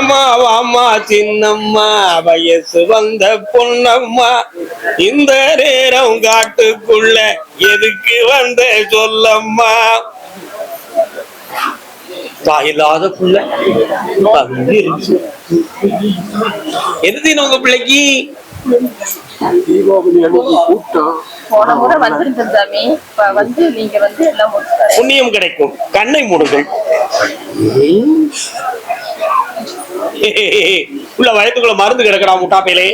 வாமா வாமா சின்னம்மா வயசு வந்த பொன்னம்மா இந்த நேரம் காட்டுக்குள்ள எதுக்கு வந்த சொல்லம்மா. தாயில்லாத பிள்ளை. எது உங்க பிள்ளைக்கு? புண்ணியம் கிடைக்கும். கண்ணை மூடுங்கள். உள்ள வயத்துக்குள்ள மருந்து கிடக்கடா முட்டாப்பையிலே.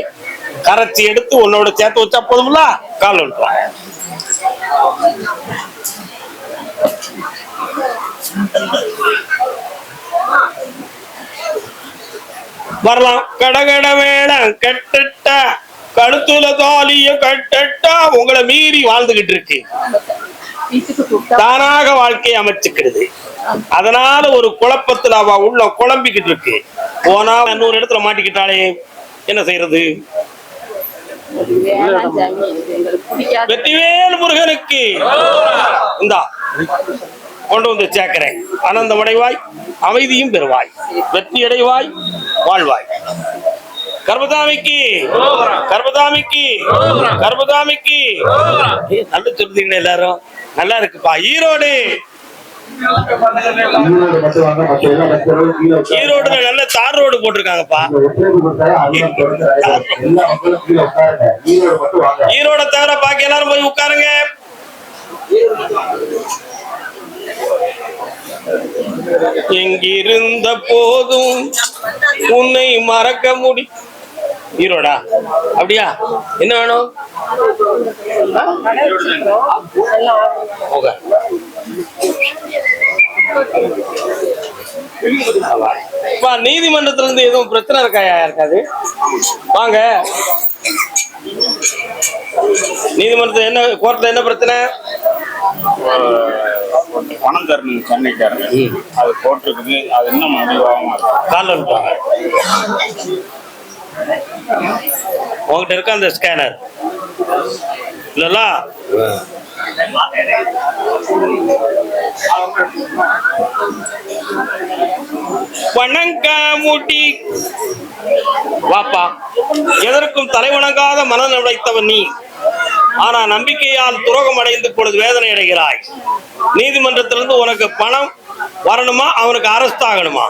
கரைச்சி எடுத்து உன்னோட சேர்த்து வச்சா போதும்ல? கால் விட்டுவா வரலாம். கடகட வேடம் கட்டட்டா கழுத்துல தாலிய கட்டட்டா உங்களை மீறி வாழ்ந்துகிட்டு இருக்கு. தானாக வாழ்க்கையை அமைச்சுக்கிறது அதனால ஒரு குழப்பத்துல அவ உள்ள குழம்பிக்கிட்டு இருக்கு. போனா இன்னொரு இடத்துல மாட்டிக்கிட்டாளே என்ன செய்யறது வெற்றிவேல் முருகனுக்கு. இந்தா. கொண்டு வந்து சேர்க்கிறேன். ஆனந்தம் அடைவாய் அமைதியும் பெறுவாய். வெற்றி அடைவாய் வாழ்வாய். கர்மதாமிக்கு கர்மதாமிக்கு ஏய், நல்ல சொல்றீங்களே எல்லாரும். நல்லா இருக்குப்பா. ஈரோடு. ஈரோடுல நல்ல தார் ரோடு போட்டிருக்காங்கப்பா. ஈரோட தவிர பாக்கி எல்லாரும் போய் உட்காருங்க. எங்கிருந்த போதும் உன்னை மறக்க முடி ஈரோடா? அப்படியா? என்ன வேணும்? போக. அப்பா, நீதிமன்றத்துல இருந்து எதுவும் பிரச்சனை இருக்காயா இருக்காது வாங்க. நீதிமன்றத்துல என்ன கோர்ட்ல என்ன பிரச்சனை? பணம் தரணும் சென்னைக்காரங்க. அது போட்டிருக்குது அது இன்னும் முடிவாகாம இருக்கு. கால் அனுப்புவாங்க உங்ககிட்ட இருக்க அந்த ஸ்கேனர் இல்லல்ல? வணங்காமுடி. வாப்பா எதற்கும் தலைவணங்காத மனம் உடைத்தவன் நீ. ஆனா நம்பிக்கையால் துரோகம் அடைந்து பொழுது வேதனை அடைகிறாய். நீதிமன்றத்திலிருந்து உனக்கு பணம் வரணுமா? அவனுக்கு அரெஸ்ட் ஆகணுமா?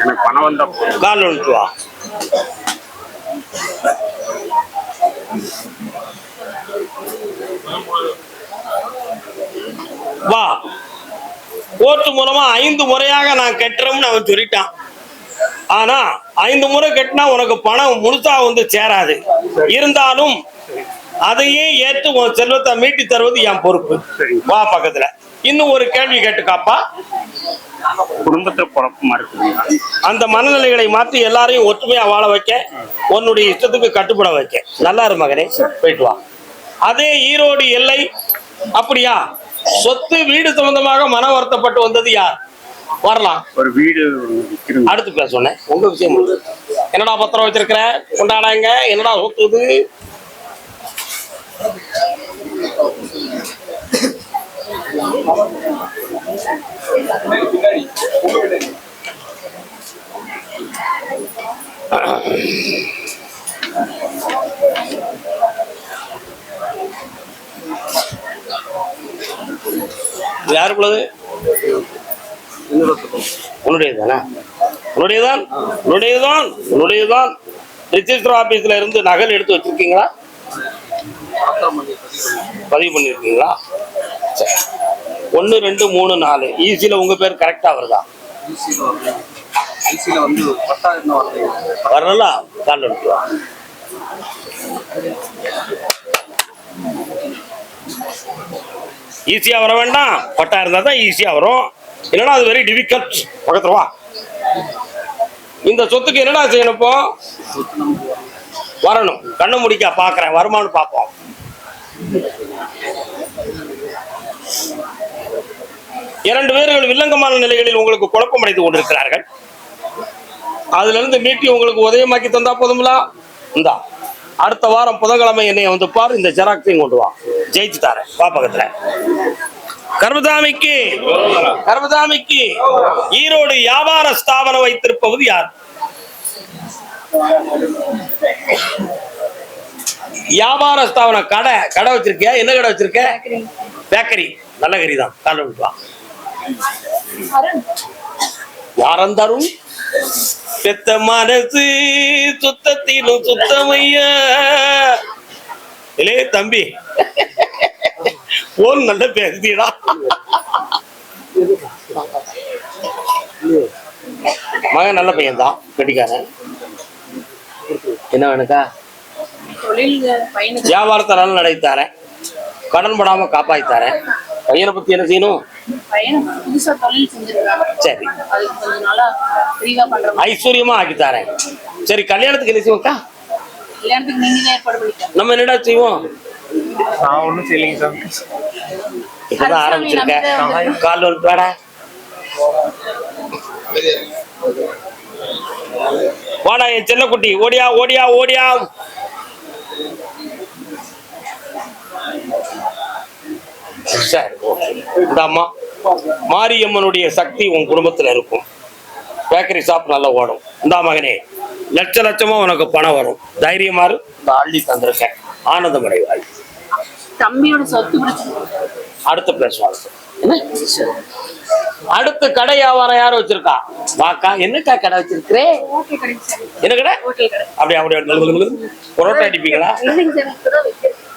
எனக்கு பணம் வந்தா. கால் வா. வா. கோர்ட்டு மூலமா ஐந்து முறையாக நான் கட்டுறோம்னு அவன் சொல்லிட்டான். ஆனா ஐந்து முறை கட்டினா உனக்கு பணம் முழுசா வந்து சேராது. இருந்தாலும் அதையே ஏற்று உன் செல்வத்தை மீட்டி தருவது என் பொறுப்பு. வா பக்கத்துல. இன்னும் ஒரு கேள்வி கேட்டுக்காப்பா? குடும்பத்துல குழப்பமா அந்த மனநிலைகளை மாற்றி எல்லாரையும் ஒற்றுமையா வாழ வைக்க உன்னுடைய இஷ்டத்துக்கு கட்டுப்பட வைக்க. நல்லா இரு மகனே. போயிட்டு வா. அதே ஈரோடு எல்லை அப்படியா? சொத்து வீடு சம்பந்தமாக மன வருத்தப்பட்டு வந்தது யார்? வரலாம். ஒரு வீடு அடுத்து பேச சொன்னேன். உங்க விஷயம். என்னடா பத்திரம் வச்சிருக்கிற? கொண்டாடாங்க. என்னடா சொத்து இது இது யாருக்குள்ளது? உன்னுடையதானா உன்னுடையதான் உன்னுடையதான் உன்னுடையதான் ரிஜிஸ்டர் ஆபீஸ்ல இருந்து நகல் எடுத்து வச்சிருக்கீங்களா? பதிவு பண்ணிருக்கீங்களா? சரி. ஒன்று ரெண்டு மூணு நாலு. ஈஸியில் உங்க பேர் கரெக்டா வருதா? வரலாம் வந்து கால் எடுத்து ஈஸியாக வர வேண்டாம். பட்டா இருந்தால் தான் ஈஸியாக வரும். இல்லைன்னா அது வெரி டிஃபிகல்ட் பக்கத்துல வா. இந்த சொத்துக்கு என்னடா செய்யணும் இப்போ? வரணும். கண்ணு முடிக்க பார்க்குறேன் வருமானு பார்ப்போம். இரண்டு பேர்கள் வில்லங்கமான நிலைகளில் உங்களுக்கு குழப்பம் அடைந்து கொண்டிருக்கிறார்கள். அதுல இருந்து மீட்டி உங்களுக்கு உதயமாக்கி தந்தா போதுங்களா இந்தா. அடுத்த வாரம் புதன்கிழமை என்னை வந்து பாரு இந்த ஜெராக்ஸையும் கொண்டு வா. ஜெயிச்சு தரேன். வா பக்கத்துல. கர்மதாமிக்கு கர்மதாமிக்கு ஈரோடு வியாபார ஸ்தாபனம் வைத்திருப்பவது யார்? வியாபார ஸ்தாபனம் கடை கடை வச்சிருக்கியா? என்ன கடை வச்சிருக்க? பேக்கரி. நல்ல கறி தான். கால விட்டு வா. யாரம் தரும் பெத்த மனசு சுத்தத்திலும் சுத்தமையா? இல்லே தம்பி. போன் நல்ல பேசுதீடா. மகன் நல்ல பையன் தான் கட்டிக்காரன். என்ன வேணுக்கா வியாபாரத்தை நல்லா நடத்தித்தாரேன் கடன் படாம காப்பாத்தித்தாரேன் பையனை பத்தி என்ன செய்யணும்? பையனுக்கு புதுசா தொழில் செஞ்சிருக்காங்க. சரி. அதுக்கு கொஞ்ச நாளா ஃப்ரீவா பண்ற மாதிரி. ஐஸ்வர்யமா ஆக்கித்தாரேன் சரி கல்யாணத்துக்கு என்ன செய்வோம்க்கா? கல்யாணத்துக்கு ஏற்பாடு நம்ம என்னடா செய்வோம்? நான் ஒன்றும் செய்யலைங்க சார். இப்பதான் ஆரம்பிச்சிருக்கேன். கால் வந்துட்டு வாடா. வாடா என் செல்லக்குட்டி. ஓடியா ஓடியா ஓடியா. சரி ஓகே. மாரியம்மனுடைய சக்தி உன் குடும்பத்துல இருக்கும். பேக்கரி ஷாப் நல்லா ஓடும். இந்த மகனே லட்ச லட்சமா உனக்கு பணம் வரும். தைரியமாறு இந்த அள்ளி தந்திருக்கேன். ஆனந்தம் அடைவாய் தம்பியோட சொத்து அடுத்த பேசுவாங்க அடுத்த கடை வியாபாரம் யாரும் வச்சிருக்கா? வாக்கா என்னக்கா கடை வச்சிருக்கிறே? என்ன கடை? அப்படியே அப்படியே புரோட்டா அடிப்பீங்களா?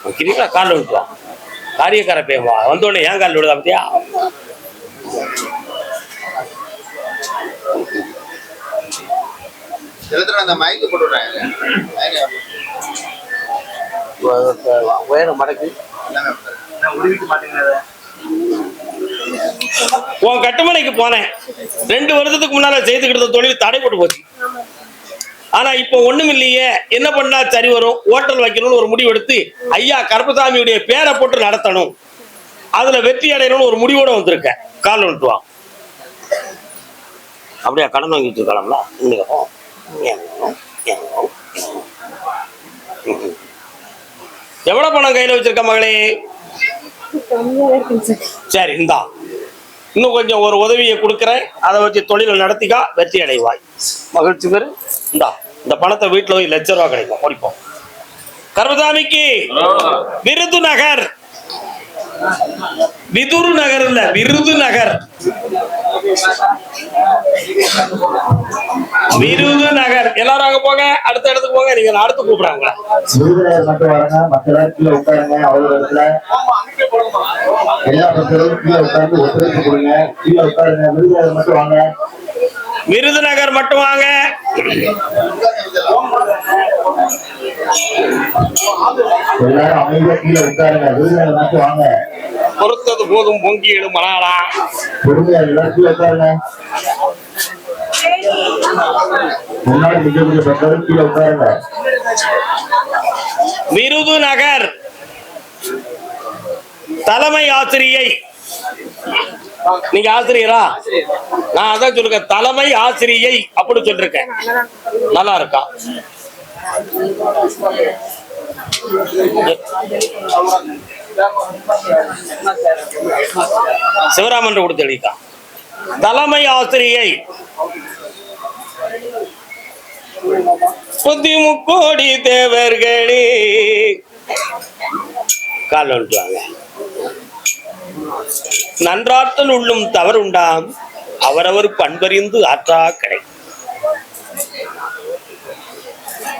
வைக்கிறீங்களா காலில் விட்டுவா காரியக்கார பேவா வந்தோடனே ஏன் காலில் விடுதா பத்தியா? எழுதுற அந்த உயரம் மடக்கு. உன் கட்டுமனைக்கு போனேன். ரெண்டு வருஷத்துக்கு முன்னால செய்துக்கிட்டு தொழில் தடைப்பட்டு போச்சு. ஆனா இப்போ ஒண்ணும் இல்லையே. என்ன பண்ணா சரி வரும்? ஹோட்டல் வைக்கணும்னு ஒரு முடிவு எடுத்து ஐயா கருப்பசாமியுடைய பேரை போட்டு நடத்தணும். அதுல வெற்றி அடையணும்னு ஒரு முடிவோட வந்திருக்கேன். கால் வந்துட்டு வா. அப்படியா கடன் வாங்கி வச்சிருக்கலாம்ல இன்னைக்கு போ. ஏன் வேணும்? ஏன் வேணும்? ம்ஹும். எவ்வளவு பணம் கையில வச்சிருக்க மகளே? சரி இந்தா. இன்னும் கொஞ்சம் ஒரு உதவியை கொடுக்குறேன். அதை வச்சு தொழிலை நடத்திக்கா வெற்றி அடைவாய். மகிழ்ச்சி பேரு இந்தா இந்த பணத்தை வீட்டுல போய் லட்ச ரூபா கிடைக்கும். ஓடிப்போம் கர்மசாமிக்கு விருது நகர் விதுரு நகர் இல்ல விருது நகர். விருது நகர். எல்லாரும் அங்க போங்க அடுத்த இடத்துக்கு போங்க நீங்க அடுத்து கூப்பிடுறாங்க மட்டும் வரங்க மற்ற இடத்துல உட்காருங்க அவ்வளவு இடத்துல. எல்லா மக்களும் கீழே உட்கார்ந்து ஒத்துழைப்பு கொடுங்க கீழே உட்காருங்க விருதுநகர் மட்டும் வாங்க. விருதுநகர் மட்டும் வாங்க. விருதுநகர் பொறுத்தது போதும் பொங்கியிடும் மலாடா பொறுமையா எல்லாரும் கீழே நீங்க ஆசிரியரா? நான் அதான் சொல்லிருக்கேன் தலைமை ஆசிரியை அப்படி சொல்லிருக்கேன். நல்லா இருக்கா? சிவராமன் கொடுத்து எழுதிட்டான் தலைமை ஆசிரியை. புத்தி முக்கோடி தேவர்களே. கால் வந்துட்டாங்க. நன்றாற்றல் உள்ளும் தவறுண்டாம் அவரவர் பண்பறிந்து ஆற்றா கடை.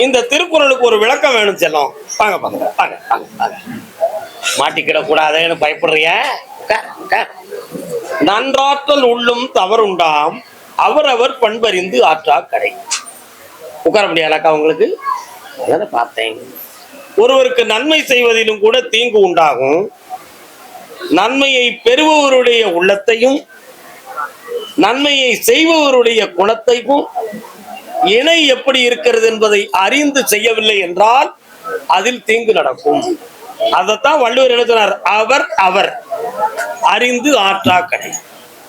இந்த திருக்குறளுக்கு ஒரு விளக்கம் வேணும் செல்லம். வாங்க வாங்க வாங்க வாங்க மாட்டிக்கிட கூடாதேன்னு பயப்படுறிய? நன்றாற்றல் உள்ளும் தவறுண்டாம் அவரவர் பண்பறிந்து ஆற்றா கடை. உட்கார முடியாதாக்கா உங்களுக்கு? பார்த்தேன். ஒருவருக்கு நன்மை செய்வதிலும் கூட தீங்கு உண்டாகும். நன்மையை பெறுபவருடைய உள்ளத்தையும் நன்மையை செய்பவருடைய குணத்தையும் இணை எப்படி இருக்கிறது என்பதை அறிந்து செய்யவில்லை என்றால் அதில் தீங்கு நடக்கும். அதைத்தான் வள்ளுவர் எழுதினார் அவர் அவர் அறிந்து ஆற்றாக்கடை.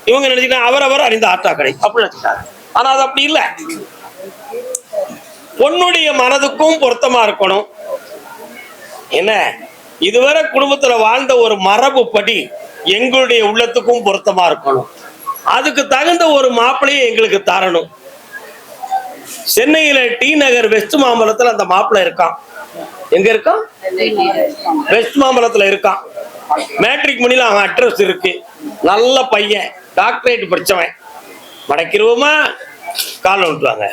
இவங்க நினைச்சுக்கலாம் அவர் அவர் அறிந்து ஆற்றாக்கடை. அப்படி நினைச்சுட்டாங்க ஆனா அது அப்படி இல்லை. பொண்ணுடைய மனதுக்கும் பொருத்தமா இருக்கணும். என்ன? இதுவரை குடும்பத்துல வாழ்ந்த ஒரு மரபு படி எங்களுடைய உள்ளத்துக்கும் பொருத்தமா இருக்கணும். அதுக்கு தகுந்த ஒரு மாப்பிளையை எங்களுக்கு தரணும். சென்னையில டி நகர் வெஸ்ட் மாம்பலத்துல அந்த மாப்பிள்ளை இருக்கான். எங்க இருக்கான்? வெஸ்ட் மாம்பலத்துல இருக்கான். மேட்ரிக் மணில அவன் அட்ரஸ் இருக்கு. நல்ல பையன். டாக்டரேட் படிச்சவன். மடக்கிருவோமா? கால் விட்டுவாங்க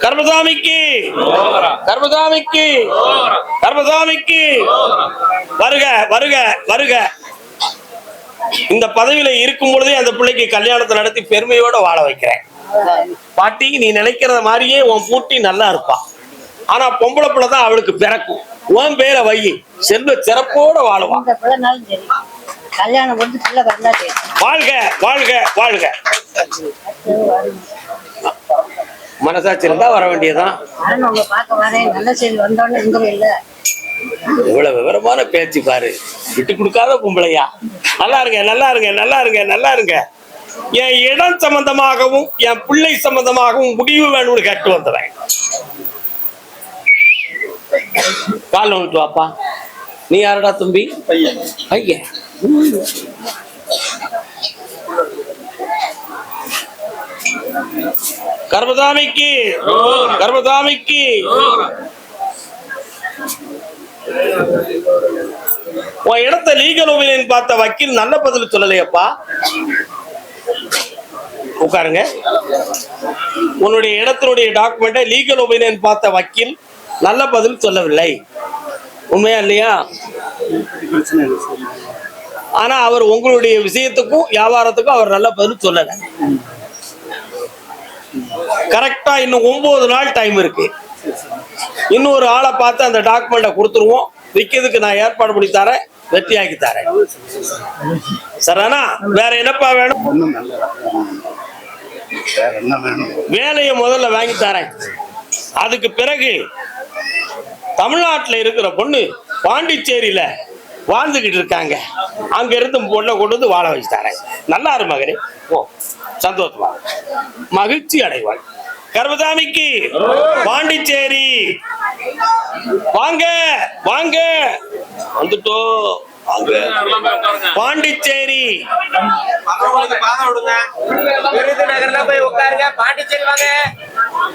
கர்மசாமிக்கு. கர்மசாமிக்கு. கர்மசாமிக்கு. வருக வருக வருக. இந்த பதவியில இருக்கும் பொழுதே அந்த பிள்ளைக்கு கல்யாணத்தை நடத்தி பெருமையோட வாழ வைக்கிறேன். பாட்டி நீ நினைக்கிறத மாதிரியே உன் பூட்டி நல்லா இருப்பா. ஆனா பொம்பளை பிள்ளை தான் அவளுக்கு பிறக்கும். உன் பேரை வை. செல்வ சிறப்போட வாழுவான் வாழ்க வாழ்க வாழ்க. மனசாட்சி இருந்தா வர வேண்டியதுதான். நானும் உங்க பார்க்க வரேன் நல்ல செய்தி வந்தோடனே இங்க இல்ல இவ்வளவு விவரமான பேச்சு பாரு. விட்டு கொடுக்காத பொம்பளையா. நல்லா இருங்க நல்லா இருங்க நல்லா இருங்க நல்லா இருங்க. என் இடம் சம்பந்தமாகவும் என் பிள்ளை சம்பந்தமாகவும் முடிவு வேணும்னு கேட்டு வந்தவன் கால் வந்துட்டு வாப்பா. நீ யாரடா தம்பி? பையன். ஐயா கர்மதாமிக்கு. கர்மதாமிக்கு. உன் இடத்த லீகல் ஒபினியன் பார்த்த வக்கீல் நல்ல பதில் சொல்லலையப்பா. உட்காருங்க. உன்னுடைய இடத்தினுடைய டாக்குமெண்ட்டை லீகல் ஒபினியன் பார்த்த வக்கீல் நல்ல பதில் சொல்லவில்லை. உண்மையா இல்லையா? ஆனா அவர் உங்களுடைய விஷயத்துக்கும் வியாபாரத்துக்கும் அவர் நல்ல பதில் சொல்லலை. கரெக்டா இன்னும் ஒன்பது நாள் டைம் இருக்கு. இன்னொரு ஆளை பார்த்து அந்த டாக்குமெண்ட்டை கொடுத்துருவோம். விற்கிறதுக்கு நான் ஏற்பாடு பண்ணி தரேன். வெற்றியாக்கி தரேன். சரிண்ணா வேற என்னப்பா வேணும்? வேலையை முதல்ல வாங்கி தரேன். அதுக்கு பிறகு தமிழ்நாட்டுல இருக்கிற பொண்ணு பாண்டிச்சேரியில வாழ்ந்துக்கிட்டு இருக்காங்க. அங்க இருந்து பொண்ணை கொண்டு வந்து வாழ வச்சு தராங்க நல்லா இரு மகனே. ஓ சந்தோஷமா மகிழ்ச்சி அடைவாள். கர்மதாமிக்கு பாண்டிச்சேரி. வாங்க வாங்க. வந்துட்டோம். பாண்டிச்சேரி. விருதுநகர்ல போய் உட்காருங்க பாண்டிச்சேரி வாங்க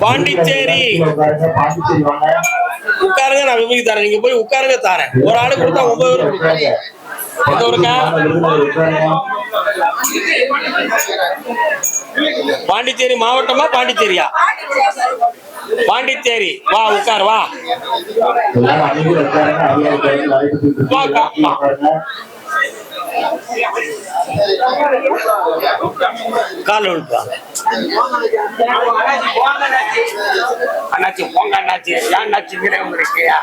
பாண்டிச்சேரி உட்காருங்க. பாண்டிச்சேரி வாங்க. உட்காருங்க நான் விபதி தரேன். நீங்க போய் உட்காருங்க தரேன். ஒரு ஆளு கொடுத்தா ஒன்பது பேர் உட்காருங்க. எந்த ஊருக்கா? விருதுநகர் உட்காருங்க. பாண்டிச்சேரி மாவட்டமா பாண்டிச்சேரியா? பாண்டிச்சேரி. வா உட்கார் வா. எல்லாரும் கால் விழுப்பாங்க அண்ணாச்சி போங்க அண்ணாச்சி. ஏன் அண்ணாச்சி வீரே இருக்கியா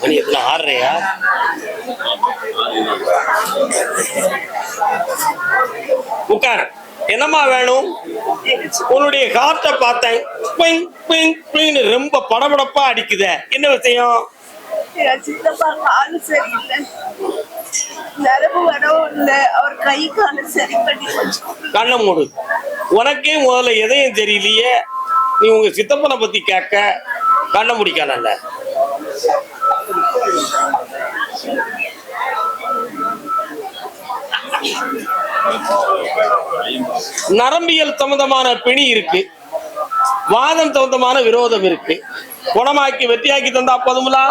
மணி எத்தனை? ஆடுறையா உட்கார். என்னம்மா வேணும்? உன்னுடைய காற்றை பார்த்தேன். பிங், பிங், பிங்னு ரொம்ப படபடப்பா அடிக்குதே. என்ன விஷயம்? சித்தப்பா காலு சரியில்லை. நரம்பு வரவும் இல்லை. அவர் கை காலு சரி பண்ணி கொஞ்சம் கண்ணை மூடு. உனக்கே முதல்ல எதையும் தெரியலையே. நீ உங்க சித்தப்பனை பத்தி கேட்க கண்ணை முடிக்கல நரம்பியல் சம்பந்தமான பிணி இருக்கு. வாதம் சம்பந்தமான விரோதம் இருக்கு. குணமாக்கி வெற்றியாக்கி தந்தா போதுங்களா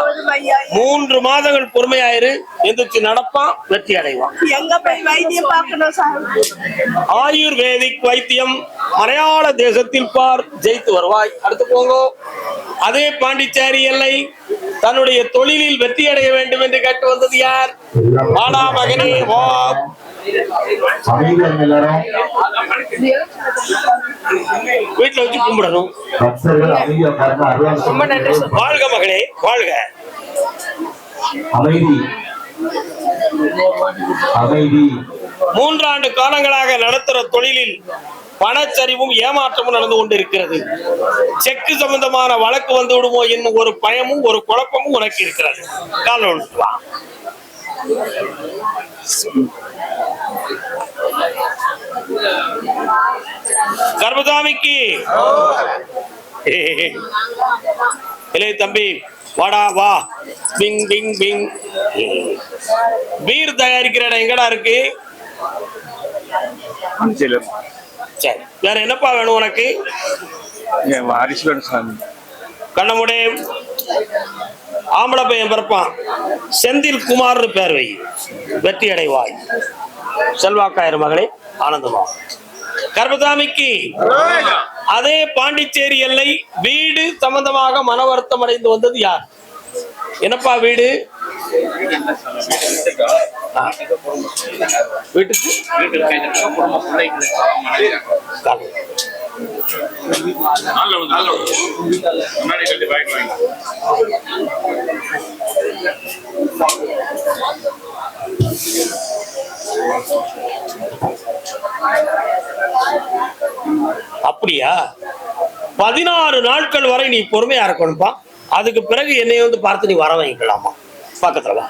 மூன்று மாதங்கள் பொறுமையாயிரு. எந்திரிச்சு நடப்பான் வெற்றி அடைவான். எங்க போய் வைத்தியம் பார்க்கணும் சார்? ஆயுர்வேதிக் வைத்தியம் மலையாள தேசத்தில் பார் ஜெயித்து வருவாய். அடுத்து போங்க. அதே பாண்டிச்சேரி எல்லை தன்னுடைய தொழிலில் வெற்றி அடைய வேண்டும் என்று கேட்டு வந்தது யார்? வாடா மகனே வா வீட்டுல வச்சு கும்பிடணும். வாழ்க மகனே வாழ்க. அமைதி. அமைதி. மூன்றாண்டு காலங்களாக நடத்துற தொழிலில் பணச்சரிவும் ஏமாற்றமும் நடந்து கொண்டிருக்கிறது. செக்கு சம்பந்தமான வழக்கு வந்து விடுமோ என்னும் ஒரு பயமும் ஒரு குழப்பமும் உனக்கு இருக்கிறது. காலம் ஒன்று கர்மசாமிக்கு. இளைய தம்பி வாடா வா. Ping ping ping. பீர் தயாரிக்கிற இடம் எங்கடா இருக்கு? சரி. வேற என்னப்பா வேணும் உனக்கு? அரிசி வேணும் சாமி. கண்ணமுடே. ஆம்பளை பையன் பிறப்பான். செந்தில் குமார்னு பேர் வை. வெற்றி அடைவாய். செல்வாக்காயிரம் மகளே ஆனந்தமா. கர்மசாமிக்கு. அதே பாண்டிச்சேரி எல்லை வீடு சம்பந்தமாக மன வருத்தம் அடைந்து வந்தது யார்? என்னப்பா வீடு? வீட்டுக்கு? கால். முன்னாடி கட்டி அப்படியா? பதினாறு நாட்கள் வரை நீ பொறுமையா இருக்கணும்பா அதுக்கு பிறகு என்னை வந்து பார்த்து நீ வர வைக்கலாமா? பக்கத்துல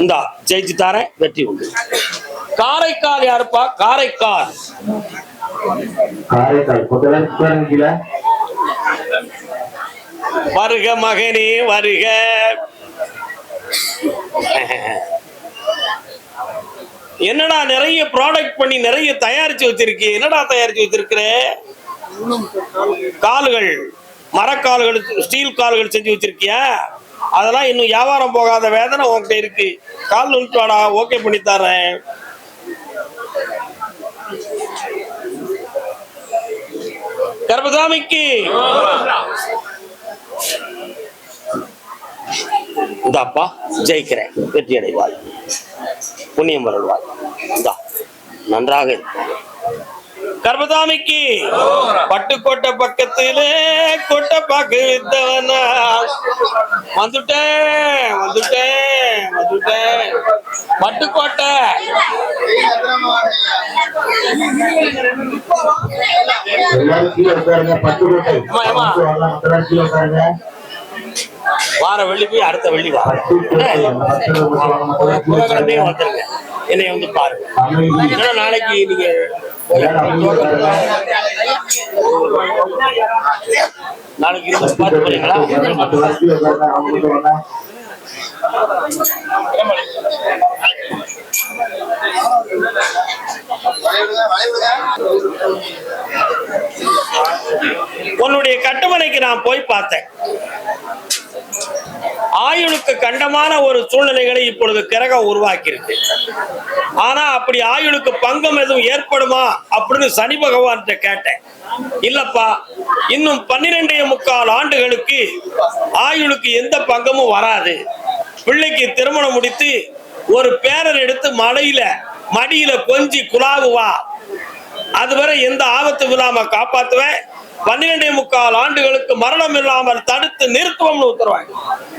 இந்தா ஜெயிச்சு தாரேன் வெற்றி உண்டு காரைக்கால் யாருப்பா? காரைக்கால். வருக மகனே வருக. என்னடா நிறைய ப்ராடக்ட் பண்ணி நிறைய தயாரிச்சு வச்சிருக்கீ என்னடா தயாரிச்சு வச்சிருக்கிற? கால்கள். மரக்கால்கள் ஸ்டீல் கால்கள் செஞ்சு வச்சிருக்கியா? அதெல்லாம் இன்னும் வியாபாரம் போகாத வேதனை உங்ககிட்ட இருக்கு. கால் நுட்பாடா ஓகே பண்ணி தரேன் கர்பசாமிக்கு இந்த அப்பா ஜெயிக்கிறேன். வெற்றி அடைவாள் புண்ணியம் வருவாய் இந்தா நன்றாக இரு. கர்மசாமிக்கு பட்டுக்கோட்டை பக்கத்திலே கொட்டை பாக்கு வித்தவனா வந்துட்டேன் வந்துட்டேன் வந்துட்டேன் பட்டுக்கோட்டை எல்லாரும் வார வெள்ளி போய் அடுத்த வெள்ளி வா. வந்துருங்க. என்னை வந்து பாருங்க. ஏன்னா நாளைக்கு நீங்க நாளைக்கு இருந்து பார்த்து போறீங்களா? உன்னுடைய கட்டுமனைக்கு நான் போய் பார்த்தேன். ஆயுளுக்கு கண்டமான ஒரு சூழ்நிலைகளை இப்பொழுது கிரகம் உருவாக்கியிருக்கு. ஆனா அப்படி ஆயுளுக்கு பங்கம் எதுவும் ஏற்படுமா அப்படின்னு சனி பகவான் கேட்டேன். இல்லப்பா இன்னும் பன்னிரெண்டே முக்கால் ஆண்டுகளுக்கு ஆயுளுக்கு எந்த பங்கமும் வராது. பிள்ளைக்கு திருமணம் முடித்து ஒரு பேரர் எடுத்து மலையில மடியில கொஞ்சி குழாவுவா. அதுவரை எந்த ஆபத்தும் இல்லாம காப்பாத்துவேன்? பன்னிரெண்டே முக்கால் ஆண்டுகளுக்கு மரணம் இல்லாமல் தடுத்து நிறுத்துவோம்னு உத்தரவாங்க.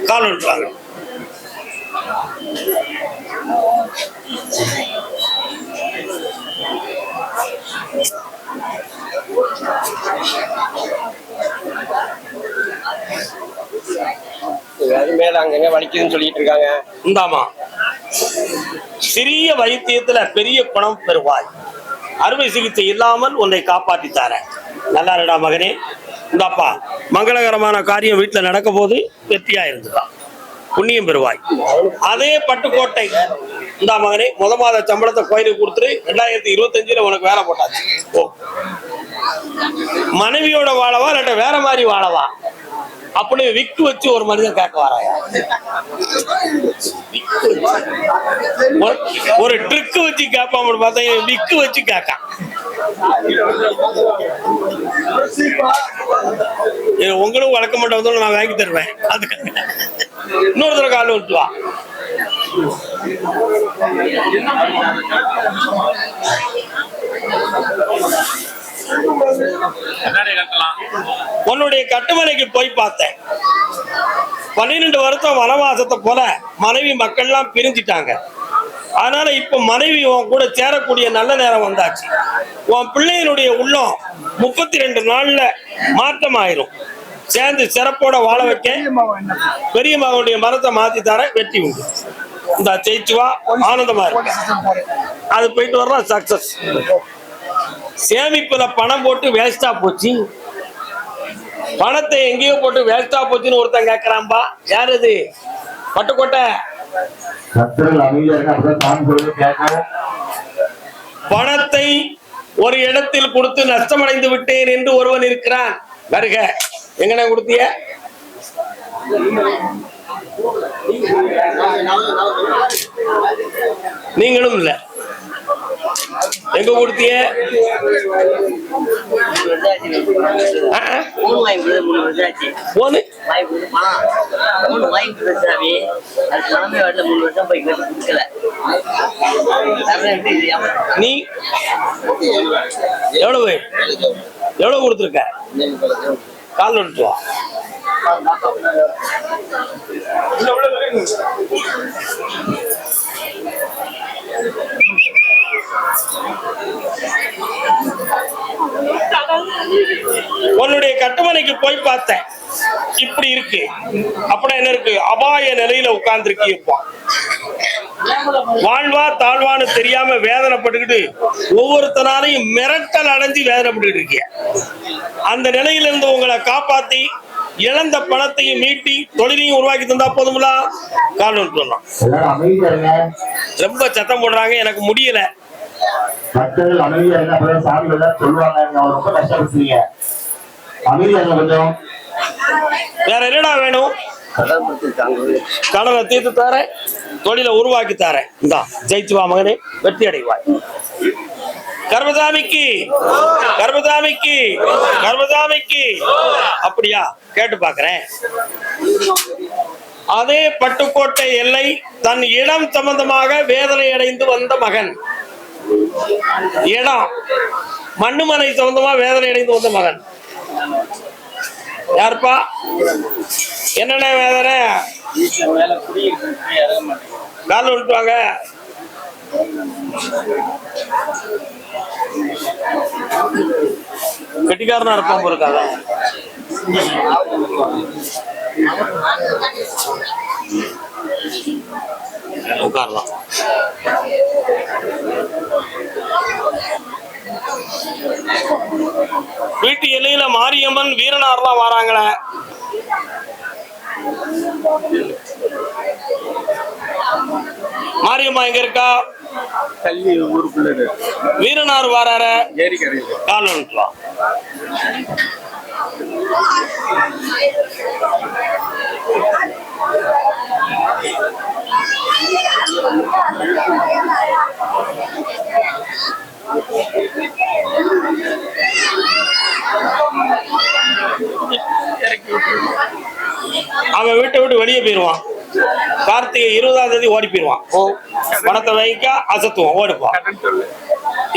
கால் விட்டுறாங்க மேல அங்கங்க வலிக்குதுன்னு சொல்லிட்டு இருக்காங்க. இந்தாமா சிறிய வைத்தியத்துல பெரிய குணம் பெறுவாய். அறுவை சிகிச்சை இல்லாமல் உன்னை காப்பாற்றி தரேன். நல்லா இருடா மகனே. இந்தாப்பா மங்களகரமான காரியம் வீட்டுல நடக்க போது வெற்றியா இருந்துதான் புண்ணியம் பெறுவாய். அதே பட்டுக்கோட்டை. இந்தா மகனே முத மாத சம்பளத்தை கோயிலுக்கு கொடுத்துரு ரெண்டாயிரத்தி இருபத்தஞ்சுல உனக்கு வேலை போட்டாச்சு. ஓ மனைவியோட வாழவா இல்லாட்ட வேற மாதிரி வாழவா? அப்படின்னு விக்கு வச்சு ஒரு மனிதன் கேட்க வராயா? ஒரு- ஒரு ட்ரிக் வச்சு கேட்பான் பார்த்தா விக்கு வச்சு கேட்கான். உங்களும் வழக்க மாட்டேன் நான் வாங்கி தருவேன். அதுக்கு இன்னொரு தடவை கால விட்டுவா கண்ணாடி கட்டலாம்? உன்னுடைய கட்டுமனைக்கு போய் பார்த்தேன். பன்னிரெண்டு வருஷம் வனவாசத்தை போல மனைவி மக்கள்லாம் பிரிஞ்சிட்டாங்க. அதனால இப்ப மனைவி உன் கூட சேரக்கூடிய நல்ல நேரம் வந்தாச்சு. உன் பிள்ளையினுடைய உள்ளம் முப்பத்தி ரெண்டு நாள்ல மாற்றம் ஆயிரும் சேர்ந்து சிறப்போட வாழ வைக்க பெரிய மகனுடைய மரத்தை மாத்தி தர வெற்றி உண்டு. இந்த ஜெயிச்சு வா. ஆனந்தமா இருக்கு அது போயிட்டு வரலாம் சக்சஸ். சேமிப்புல பணம் போட்டு வேஸ்டா போச்சு. பணத்தை எங்கேயோ போட்டு வேஸ்டா போச்சுன்னு ஒருத்தன் கேக்குறான்பா. யார் இது பட்டுக்கோட்டை பணத்தை ஒரு இடத்தில் கொடுத்து நஷ்டமடைந்து விட்டேன் என்று ஒருவன் இருக்கிறான். வருக. எங்கன கொடுத்திய நீங்களும் இல்ல. எங்க கொடுத்திய மூணு மூணு வருஷம் ஆச்சு. போனு வாங்கி மூணு வாங்கி சாமி. அது பணமே மூணு வருஷம் போய் கொடுக்கல. நீ எவ்வளவு எவ்வளவு கொடுத்துருக்க கால் விட்டு வா உன்னுடைய கட்டுமனைக்கு போய் பார்த்தேன். இப்படி இருக்கு. அப்புறம் என்ன இருக்கு? அபாய நிலையில உட்கார்ந்து இருக்கியப்பா வாழ்வா தாழ்வான்னு தெரியாம வேதனைப்பட்டுக்கிட்டு ஒவ்வொருத்தனாலையும் மிரட்டல் அடைஞ்சு வேதனைப்பட்டுக்கிட்டு இருக்கிய? அந்த நிலையில இருந்து உங்களை காப்பாத்தி இழந்த பணத்தையும் மீட்டி தொழிலையும் உருவாக்கி தந்தா போதுங்களா கால் இருங்க. ரொம்ப சத்தம் போடுறாங்க. எனக்கு முடியல. பக்தர்கள் அமைதியா என்ன அப்பதான் சாமி எல்லாம் சொல்லுவாங்க. ரொம்ப கஷ்டப்படுறீங்க அமைதியா இருங்க கொஞ்சம். வேற என்னடா வேணும்? கடலை தீர்த்து தரேன். தொழிலை உருவாக்கி தரேன். இந்தா ஜெயிச்சு வா மகனே. வெற்றி அடைவாய். கர்மசாமிக்கு கர்மசாமிக்கு கர்மசாமிக்கு. அப்படியா? கேட்டு பாக்குறேன் அதே பட்டுக்கோட்டை எல்லை தன் இடம் சம்பந்தமாக வேதனை அடைந்து வந்த மகன். இடம் மண்ணுமனை சொந்தமா வேதனை அடைந்து வந்த மகன். யாருப்பா? என்னென்ன வேதனை? வேலை விட்டுவாங்க கெட்டிக்காரனா இருப்பான் போல உட்காரலாம் வீட்டு எல்லையில மாரியம்மன் வீரனார்லாம் வராங்களே. மாரியம்மா எங்க இருக்கா? கல்வி ஊருக்குள்ள. வீரனார் வராரு. ஏரிக்கரையில். கால் வந்துக்கலாம் அவன் வீட்டை விட்டு வெளியே போயிடுவான் கார்த்திகை இருபதாம் தேதி ஓடி போயிடுவான் ஓ பணத்தை வாங்கிக்கா அசத்துவான். ஓடுப்பான்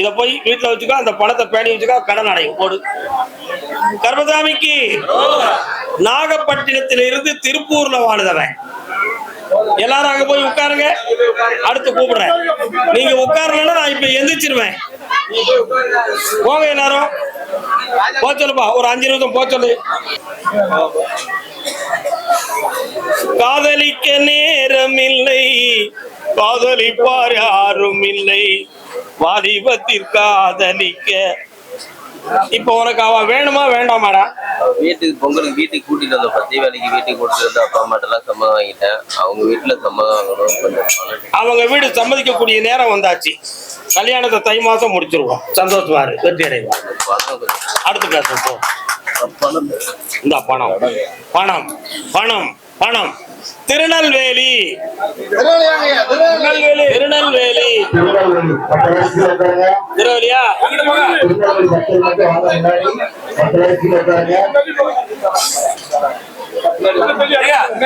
இதை போய் வீட்டுல வச்சுக்கோ அந்த பணத்தை பேணி வச்சுக்கோ கடன் அடையும். ஓடு. கர்மசாமிக்கு நாகப்பட்டினத்திலிருந்து திருப்பூர்ல வாழ்ந்தவன். எல்லாரும் அங்க போய் உட்காருங்க. அடுத்து கூப்பிடுறேன். நீங்க உட்காரலன்னா நான் இப்ப எந்திரிச்சிருவேன். போங்க எல்லாரும். போச்சொல்லுப்பா ஒரு அஞ்சு நிமிஷம் போச்சொல்லு காதலிக்க நேரம் இல்லை காதலிப்பார் யாரும் இல்லை வாலிபத்திற்காதலிக்க இப்ப உனக்கு அவ வேணுமா வேண்டாமாடா? வீட்டுக்கு பொங்கலுக்கு வீட்டுக்கு கூட்டிட்டு வந்த பத்தி வேலைக்கு வீட்டுக்கு கூட்டிட்டு வந்து அப்பா அம்மாட்ட எல்லாம் சம்மதம் வாங்கிட்டேன். அவங்க வீட்டுல சம்மதம் வாங்கணும் அவங்க வீடு சம்மதிக்கக்கூடிய நேரம் வந்தாச்சு. கல்யாணத்தை தை மாசம் முடிச்சிருவோம். சந்தோஷமா இரு வெற்றி கொஞ்சம். அடுத்து பேசுவோம் இந்த பணம். பணம் பணம் பணம். திருநெல்வேலி. திருநெல்வேலி. திருநெல்வேலி. திருநெல்வேலி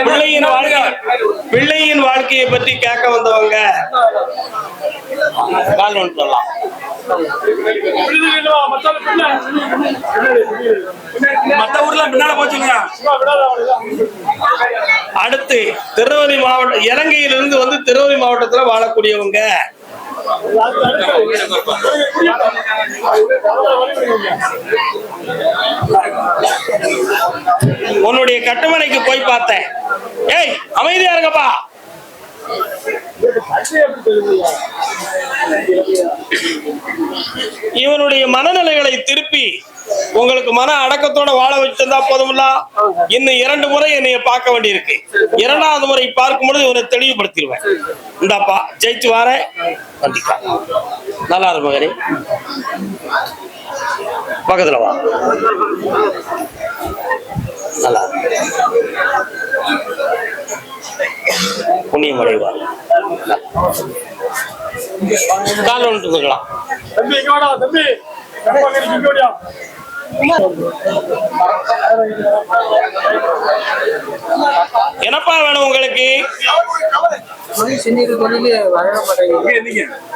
பிள்ளையின் வாழ்க்கை. பிள்ளையின் வாழ்க்கையை பற்றி கேட்க வந்தவங்க. கால் சொல்லலாம் மத்த ஊர்ல பின்னால போச்சுங்க அடுத்து திருநெல்வேலி மாவட்டம் இலங்கையிலிருந்து வந்து திருநெல்வேலி மாவட்டத்துல வாழக்கூடியவங்க. உன்னுடைய கட்டுமனைக்கு போய் பார்த்தேன். ஏய் அமைதியா இருக்கப்பா இவனுடைய மனநிலைகளை திருப்பி உங்களுக்கு மன அடக்கத்தோட வாழ வச்சிருந்தா போதுமில்ல இன்னும் இரண்டு முறை என்னைய பார்க்க வேண்டியிருக்கு. இரண்டாவது முறை பார்க்கும் பொழுது இவனை தெளிவுபடுத்திடுவேன். இந்தாப்பா ஜெயிச்சு வாரேன். கண்டிப்பா. நல்லா இருக்கு மகனே. பக்கத்துல வா. நல்லா புண்ணியம் அடைவார் கால் வாடியா. என்னப்பா வேணும் உங்களுக்கு?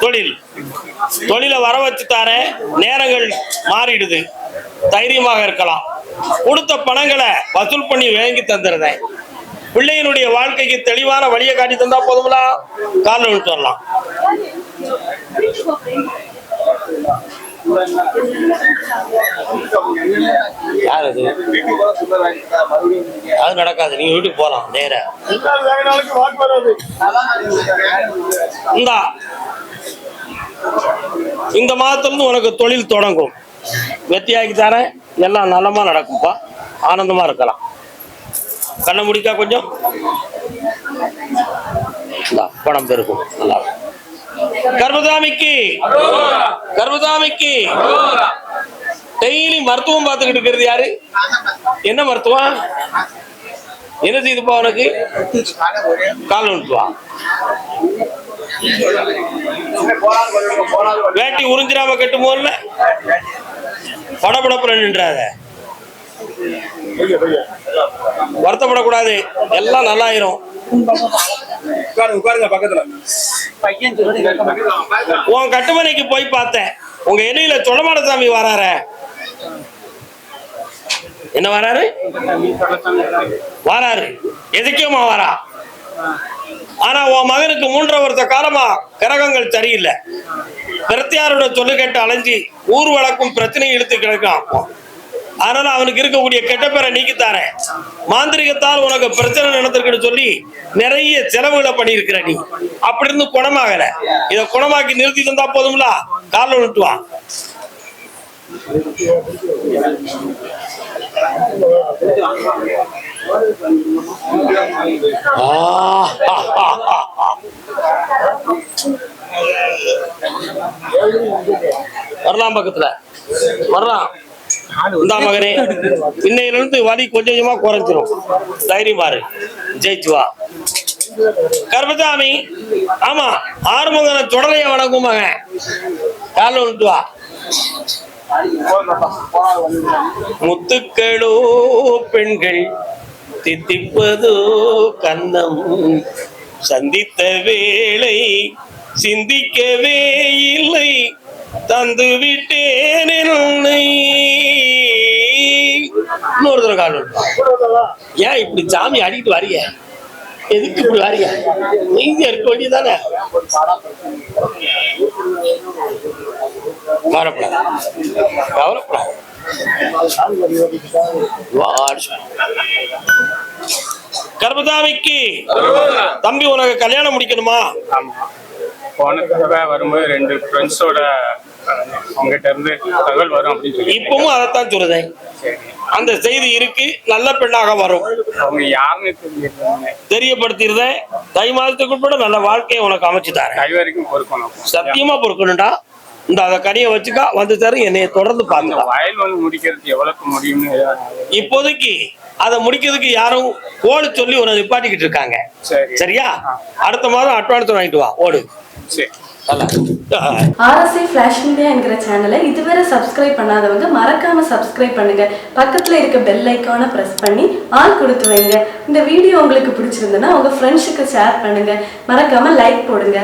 தொழில் தொழிலை. வர வச்சு தாரேன் நேரங்கள் மாறிடுது. தைரியமாக இருக்கலாம். கொடுத்த பணங்களை வசூல் பண்ணி வாங்கி தந்துடுறேன். பிள்ளையினுடைய வாழ்க்கைக்கு தெளிவான வழியை காட்டி தந்தா போதுங்களா காலில் விட்டு வரலாம். யார் அது? அது நடக்காது. நீங்க வீட்டுக்கு போலாம் நேர. இந்தா. இந்த மாதத்துலேருந்து உனக்கு தொழில் தொடங்கும். வெத்தியாக்கி தரேன். எல்லாம் நலமா நடக்கும்பா. ஆனந்தமா இருக்கலாம். கண்ணை முடிக்கா கொஞ்சம். இந்தா, பணம் பெருக்கும் நல்லா. கர்மதாமிக்கு. கர்மதாமிக்கு. டெய்லி மருத்துவம் பார்த்துக்கிட்டு இருக்கிறது யாரு? என்ன மருத்துவம்? என்ன செய்துப்பா உனக்கு? கால் விட்டுவா வேட்டி உறிஞ்சிராம கட்டும் போல படபடப்புல நின்றாத. வருத்தப்படக்கூடாது எல்லாம் நல்லாயிரும். உன் கட்டுமனைக்கு போய் பார்த்தேன். உங்க எல்லையில சொலமான சாமி வராரு. என்ன வராரு? வராரு. எதுக்கேமா வரா? ஆனா உன் மகனுக்கு மூன்றரை வருஷ காலமா கிரகங்கள் சரியில்லை. பிரத்தியாரோட சொல்லு கேட்டு அலைஞ்சி ஊர் வழக்கும் பிரச்சனையும் இழுத்து கிடக்கான். அதனால அவனுக்கு இருக்கக்கூடிய கெட்ட பேரை நீக்கித்தாரேன். மாந்திரிகத்தால் உனக்கு பிரச்சனை நடந்திருக்குன்னு சொல்லி நிறைய செலவுகளை பண்ணியிருக்கிற நீ. அப்படி இருந்து குணமாகல. இதை குணமாக்கி நிறுத்தி தந்தா போதும்ல? காலில் விட்டுவான் வரலாம் பக்கத்துல. வரலாம். மகனே வலி கொஞ்சம் கொஞ்சமா குறைஞ்சிரும். தைரியம் பாரு. ஜெயிச்சு வா ஆமா ஆறுமுகன தொடரைய வணக்கம் மகன். முத்துக்களோ பெண்கள் தித்திப்பதோ கண்ணம். சந்தித்த வேளை சிந்திக்கவே இல்லை. தந்துவிட்டேன் என்னை. இன்னொரு தடவை கால். ஏன் இப்படி சாமி அடிக்கிட்டு வரிய எதுக்கு இப்படி வரிய நீங்க இருக்க வேண்டியதானே கவலைப்படாத. கவலைப்படாத. கர்மதாமிக்கு தம்பி உனக்கு கல்யாணம் முடிக்கணுமா? ஆமா. போன தடவை வரும்போது ரெண்டு ஃப்ரெண்ட்ஸோட அவங்ககிட்ட இருந்து தகவல் வரும் அப்படின்னு சொல்லி இப்பவும் அதைத்தான் சொல்லுதேன் சரி. அந்த செய்தி இருக்கு. நல்ல பெண்ணாக வரும். தெரியப்படுத்திடுறேன் தை மாதத்துக்கு கூட நல்ல வாழ்க்கையை உனக்கு அமைச்சு தரேன். சத்தியமா பொறுக்கணும்டா. இந்த அதை கனியை வச்சுக்கா வந்து தர என்னைய தொடர்ந்து பாருங்க வயல் வந்து முடிக்கிறதுக்கு எவ்வளவுக்கு முடியும்னு இப்போதைக்கு அதை முடிக்கிறதுக்கு யாரும் ஓடு சொல்லி உன்னை நிப்பாட்டிக்கிட்டு இருக்காங்க. சரி. சரியா? அடுத்த மாதம் அட்வான்ஸ் வாங்கிட்டு வா. ஓடு. சரி. ஆர்எஸ்ஐ ஃபிளாஷ் மீடியா என்கிற சேனலை இதுவரை சப்ஸ்கிரைப் பண்ணாதவங்க மறக்காம சப்ஸ்கிரைப் பண்ணுங்க. பக்கத்துல இருக்க பெல் ஐக்கானை பிரஸ் பண்ணி ஆல் கொடுத்து வைங்க. இந்த வீடியோ உங்களுக்கு பிடிச்சிருந்ததுன்னா உங்க ஃப்ரெண்ட்ஸுக்கு ஷேர் பண்ணுங்க. மறக்காம லைக் போடுங்க.